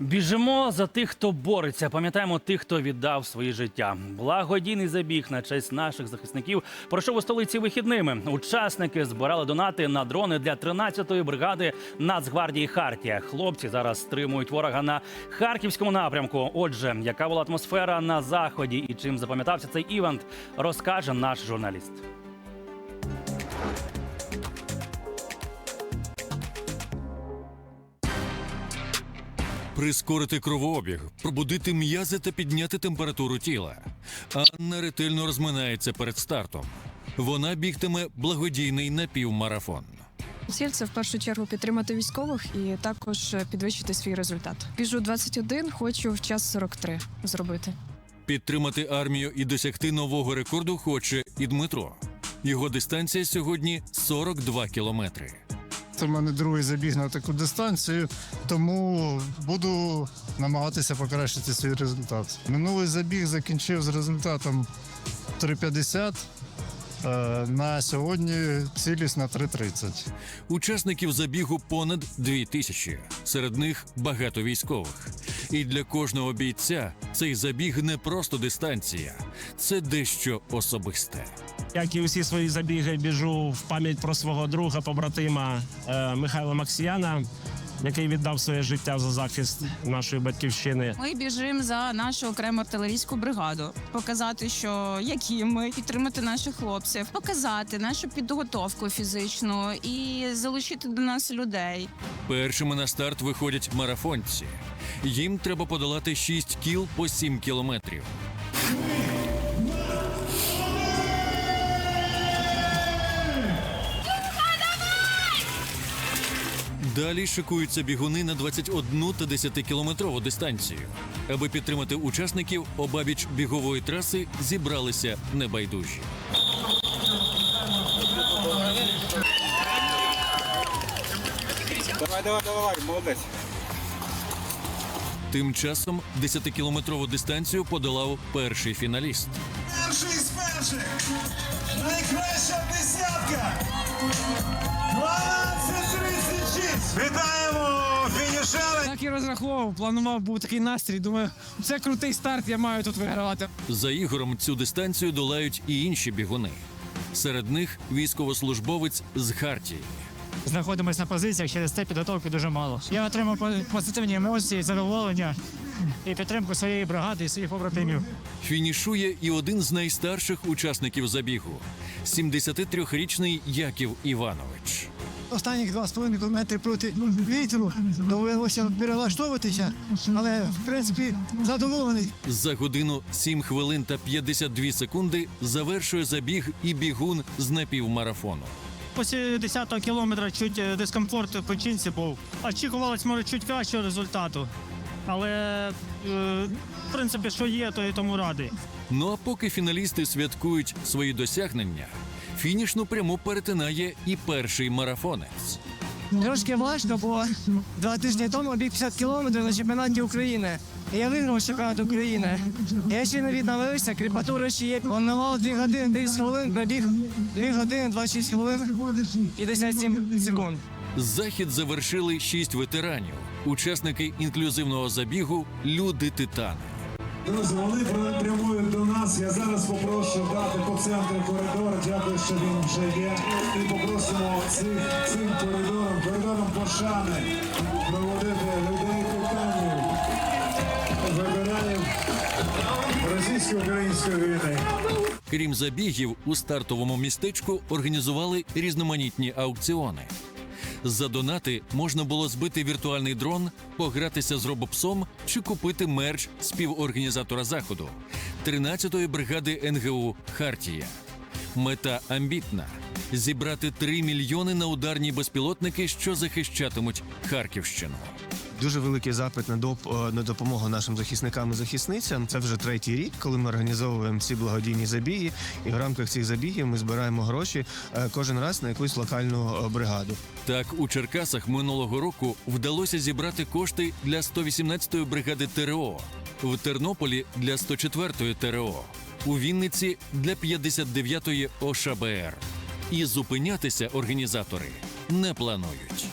Біжимо за тих, хто бореться. Пам'ятаємо тих, хто віддав свої життя. Благодійний забіг на честь наших захисників пройшов у столиці вихідними. Учасники збирали донати на дрони для 13-ї бригади Нацгвардії Хартія. Хлопці зараз стримують ворога на харківському напрямку. Отже, яка була атмосфера на заході і чим запам'ятався цей івент, розкаже наш журналіст. Прискорити кровообіг, пробудити м'язи та підняти температуру тіла. Анна ретельно розминається перед стартом. Вона бігтиме благодійний напівмарафон. Ціль це в першу чергу підтримати військових і також підвищити свій результат. Біжу 21, хочу в час 43 зробити. Підтримати армію і досягти нового рекорду хоче і Дмитро. Його дистанція сьогодні 42 кілометри. Це в мене другий забіг на таку дистанцію, тому буду намагатися покращити свій результат. Минулий забіг закінчив з результатом 3,50. Е, На сьогодні цілість на 3,30. Учасників забігу понад дві тисячі. Серед них багато військових. І для кожного бійця цей забіг не просто дистанція, це дещо особисте. Як і усі свої забіги, біжу в пам'ять про свого друга, побратима е, Михайла Максіяна, який віддав своє життя за захист нашої батьківщини. Ми біжимо за нашу окрему артилерійську бригаду, показати, що які ми підтримати наших хлопців, показати нашу підготовку фізичну і залучити до нас людей. Першими на старт виходять марафонці. Їм треба подолати 6 кіл по 7 кілометрів. Далі шикуються бігуни на 21 та 10 кілометрову дистанцію. Аби підтримати учасників, обабіч бігової траси зібралися небайдужі. Давай, давай, давай, молодець. Тим часом 10-кілометрову дистанцію подолав перший фіналіст. Перший з перших. Найкраща десятка. 12.36. Вітаємо фінішери. Так і розраховував, планував, був такий настрій. Думаю, це крутий старт, я маю тут вигравати. За Ігорем цю дистанцію долають і інші бігуни. Серед них військовослужбовець з Хартії. Знаходимось на позиціях, через це підготовки дуже мало. Я отримав позитивні емоції, задоволення і підтримку своєї бригади і своїх побратимів. Фінішує і один з найстарших учасників забігу 73-річний Яків Іванович. Останніх два з половиною кілометри проти вітру довелося перелаштовуватися, але в принципі задоволений. За годину 7 хвилин та 52 секунди завершує забіг і бігун з напівмарафону. Після 10-го кілометра чуть е, дискомфорт в печінці був. Очікувалось, може, чуть кращого результату. Але, е, в принципі, що є, то і тому радий. Ну а поки фіналісти святкують свої досягнення, фінішну пряму перетинає і перший марафонець. Трошки важко, бо два тижні тому біг 50 кілометрів на чемпіонаті України. І я виграв чемпіонат України. Я ще не відновився, кріпатура ще є. Планував 2 години 30 хвилин, пробіг 2 години 26 хвилин 57 секунд. Захід завершили шість ветеранів, учасники інклюзивного забігу Люди Титани. Друзі, вони прямують до нас. Я зараз попрошу дати по центру коридор. Що він вже є. І попросимо цих, цим коридором, коридором пошани проводити людей титанів, ветеранів російсько-української війни. Крім забігів, у стартовому містечку організували різноманітні аукціони. За донати можна було збити віртуальний дрон, погратися з робопсом чи купити мерч співорганізатора заходу 13-ї бригади НГУ Хартія. Мета амбітна зібрати 3 мільйони на ударні безпілотники, що захищатимуть Харківщину. Дуже великий запит на доп е, на допомогу нашим захисникам і захисницям. Це вже третій рік, коли ми організовуємо ці благодійні забіги, і в рамках цих забігів ми збираємо гроші е, кожен раз на якусь локальну е, бригаду. Так, у Черкасах минулого року вдалося зібрати кошти для 118-ї бригади ТРО, в Тернополі для 104-ї ТРО, у Вінниці для 59-ї ОШБР. І зупинятися організатори не планують.